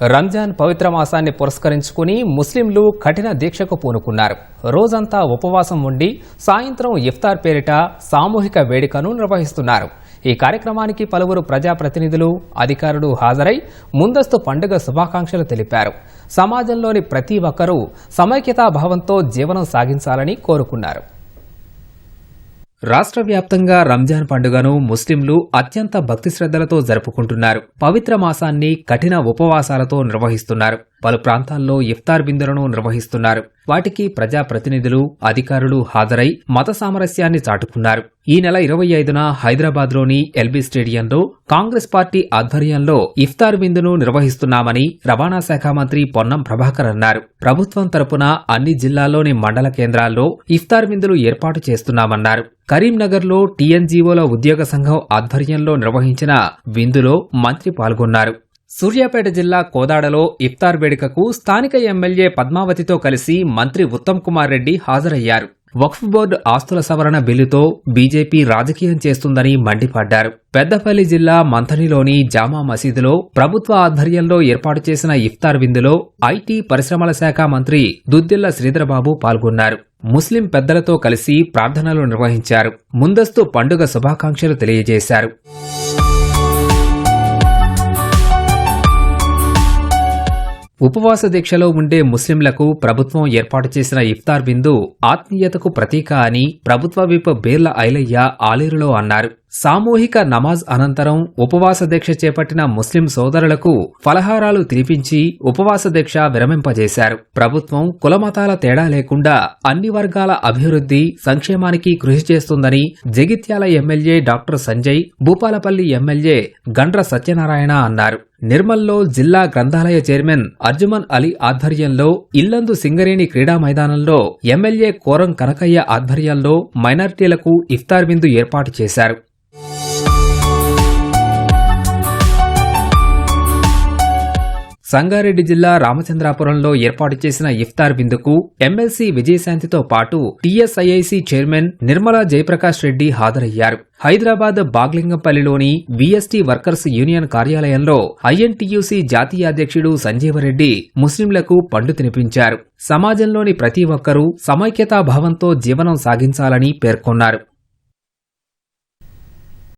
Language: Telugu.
రంజాన్ పవిత్ర మాసాన్ని పురస్కరించుకుని ముస్లింలు కఠిన దీక్షకు పూనుకున్నారు. రోజంతా ఉపవాసం ఉండి సాయంత్రం ఇఫ్తార్ పేరిట సామూహిక వేడుకను నిర్వహిస్తున్నారు. ఈ కార్యక్రమానికి పలువురు ప్రజాప్రతినిధులు అధికారులు హాజరై ముందస్తు పండుగ శుభాకాంక్షలు తెలిపారు. సమాజంలోని ప్రతి ఒక్కరూ సమైక్యతా భావంతో జీవనం సాగించాలని కోరుకున్నారు. రాష్ట్ర వ్యాప్తంగా రంజాన్ పండుగను ముస్లింలు అత్యంత భక్తి శ్రద్ధలతో జరుపుకుంటున్నారు. పవిత్ర మాసాన్ని కఠిన ఉపవాసాలతో నిర్వహిస్తున్నారు. పలు ప్రాంతాల్లో ఇఫ్తార్ బిందులను నిర్వహిస్తున్నారు. వాటికి ప్రజాప్రతినిధులు అధికారులు హాజరై మత సామరస్యాన్ని చాటుకున్నారు. ఈ నెల ఇరవై ఐదున హైదరాబాద్లోని ఎల్బీ స్టేడియంలో కాంగ్రెస్ పార్టీ ఆధ్వర్యంలో ఇఫ్తార్ బిందును నిర్వహిస్తున్నామని రవాణా శాఖ మంత్రి పొన్నం ప్రభాకర్ అన్నారు. ప్రభుత్వం తరపున అన్ని జిల్లాల్లోని మండల కేంద్రాల్లో ఇఫ్తార్ బిందులు ఏర్పాటు చేస్తున్నామన్నారు. కరీంనగర్లో టీఎన్జీఓల ఉద్యోగ సంఘం ఆధ్వర్యంలో నిర్వహించిన విందులో మంత్రి పాల్గొన్నారు. సూర్యాపేట జిల్లా కోదాడలో ఇఫ్తార్ వేడుకకు స్థానిక ఎమ్మెల్యే పద్మావతితో కలిసి మంత్రి ఉత్తమ్ కుమార్ రెడ్డి హాజరయ్యారు. వక్ఫ్ బోర్డు ఆస్తుల సవరణ బిల్లుతో బీజేపీ రాజకీయం చేస్తుందని మండిపడ్డారు. పెద్దపల్లి జిల్లా మంథనిలోని జామా మసీదులో ప్రభుత్వ ఆధ్వర్యంలో ఏర్పాటు చేసిన ఇఫ్తార్ విందులో ఐటీ పరిశ్రమల శాఖ మంత్రి దుద్దిల్ల శ్రీధరబాబు పాల్గొన్నారు. ముస్లిం పెద్దలతో కలిసి ప్రార్థనలు నిర్వహించారు. ముందస్తు పండుగ శుభాకాంక్షలు తెలియజేశారు. ఉపవాస దీక్షలో ఉండే ముస్లింలకు ప్రభుత్వం ఏర్పాటు చేసిన ఇఫ్తార్ బిందు ఆత్మీయతకు ప్రతీక అని ప్రభుత్వ విప్ బేర్ల ఐలయ్య ఆలేరులో అన్నారు. సామూహిక నమాజ్ అనంతరం ఉపవాస దీక్ష చేపట్టిన ముస్లిం సోదరులకు ఫలహారాలు తినిపించి ఉపవాస దీక్ష విరమింపజేశారు. ప్రభుత్వం కులమతాల తేడా లేకుండా అన్ని వర్గాల అభివృద్ధి సంక్షేమానికి కృషి చేస్తుందని Jagtial MLA doctor Sanjay Bhupalpally MLA Gandra Satyanarayana అన్నారు. నిర్మల్లో జిల్లా గ్రంథాలయ చైర్మన్ అర్జుమన్ అలీ ఆధ్వర్యంలో ఇల్లందు సింగరేణి క్రీడా మైదానంలో ఎమ్మెల్యే కోరం కనకయ్య ఆధ్వర్యంలో మైనార్టీలకు ఇఫ్తార్ విందు ఏర్పాటు చేశారు. సంగారెడ్డి జిల్లా రామచంద్రాపురంలో ఏర్పాటు చేసిన ఇఫ్తార్ విందుకు ఎమ్మెల్సీ విజయశాంతితో పాటు టీఎస్ఐఐసి చైర్మన్ నిర్మలా జయప్రకాష్ రెడ్డి హాజరయ్యారు. హైదరాబాద్ బాగ్లింగంపల్లిలోని విఎస్టీ వర్కర్స్ యూనియన్ కార్యాలయంలో ఐఎన్టీయూసీ జాతీయ అధ్యక్షుడు సంజీవరెడ్డి ముస్లింలకు పండు తినిపించారు. సమాజంలోని ప్రతి ఒక్కరూ సమైక్యతా భావంతో జీవనం సాగించాలని పేర్కొన్నారు.